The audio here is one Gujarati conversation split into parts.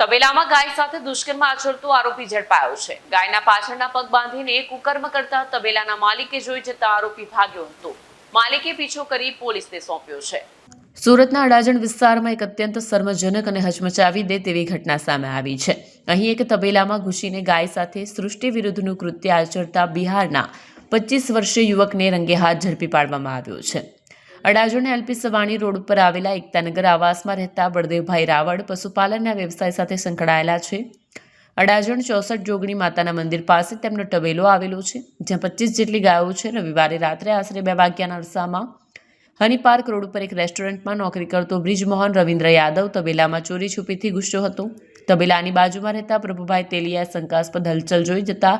તબેલામાં ગાય સાથે દુષ્કર્મ આચરતો આરોપી ઝડપાયો છે. ગાયના પાછળના પગ બાંધીને કુકર્મ કરતા તબેલાના માલિકે જોઈ જતા આરોપી ભાગ્યો હતો. માલિકે પીછો કરી પોલીસને સોંપ્યો છે. સુરતના અડાજણ વિસ્તારમાં એક અત્યંત શર્મજનક અને હચમચાવી દે તેવી ઘટના સામે આવી છે. અહીં એક તબેલામાં ઘૂસીને ગાય સાથે સૃષ્ટિ વિરુદ્ધનું કૃત્ય આચરતા બિહારના પચીસ વર્ષીય યુવકને રંગે હાથ ઝડપી પાડવામાં આવ્યો છે. અડાજણ એલપી સવાણી રોડ ઉપર આવેલા એકતાનગર આવાસમાં રહેતા બળદેવભાઈ રાવળ પશુપાલનના વ્યવસાય સાથે સંકળાયેલા છે. અડાજણ ચોસઠ જોગણી માતાના મંદિર પાસે તેમનો ટવેલો આવેલો છે, જ્યાં પચીસ જેટલી ગાયો છે. રવિવારે રાત્રે આશરે બે વાગ્યાના અરસામાં હની પાર્ક રોડ ઉપર એક રેસ્ટોરન્ટમાં નોકરી કરતો બ્રિજમોહન રવિન્દ્ર યાદવ તબેલામાં ચોરી છુપીથી ઘૂસ્યો હતો. તબેલાની બાજુમાં રહેતા પ્રભુભાઈ તેલિયા શંકાસ્પદ હલચલ જોઈ જતા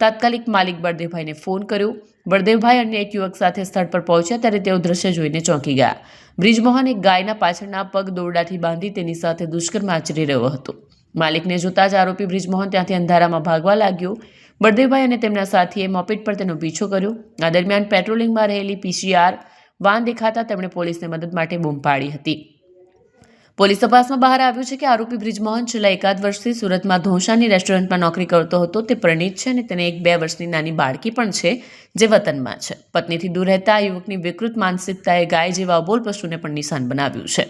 તાત્કાલિક માલિક બળદેવભાઈને ફોન કર્યો. બળદેવભાઈ અન્ય એક યુવક સાથે સ્થળ પર પહોંચ્યા ત્યારે તેઓ દ્રશ્ય જોઈને ચોંકી ગયા. બ્રિજમોહન એક ગાયના પાછળના પગ દોરડાથી બાંધી તેની સાથે દુષ્કર્મ આચરી રહ્યો હતો. માલિકને જોતા જ આરોપી બ્રિજમોહન ત્યાંથી અંધારામાં ભાગવા લાગ્યો. બળદેવભાઈ અને તેમના સાથીએ મોપેટ પર તેનો પીછો કર્યો. આ દરમિયાન પેટ્રોલિંગમાં રહેલી પીસીઆર વાન દેખાતા તેમણે પોલીસને મદદ માટે બૂમ પાડી હતી. પોલીસ તપાસમાં બહાર આવ્યું છે કે આરોપી બ્રિજમોહન છેલ્લા એકાદ વર્ષથી સુરતમાં ધોંસાની રેસ્ટોરન્ટમાં નોકરી કરતો હતો. તે પ્રણીત છે અને તેને એક બે વર્ષની નાની બાળકી પણ છે જે વતનમાં છે. પત્નીથી દૂર રહેતા આ યુવકની વિકૃત માનસિકતાએ ગાય જેવા અબોલ પશુને પણ નિશાન બનાવ્યું છે.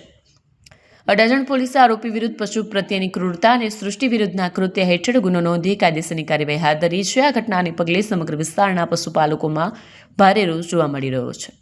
અડાજણ પોલીસે આરોપી વિરુદ્ધ પશુ પ્રત્યેની ક્રૂરતા અને સૃષ્ટિ વિરુદ્ધના કૃત્ય હેઠળ ગુનો નોંધી કાયદેસરની કાર્યવાહી હાથ ધરી છે. આ ઘટનાને પગલે સમગ્ર વિસ્તારના પશુપાલકોમાં ભારે રોષ જોવા મળી રહ્યો છે.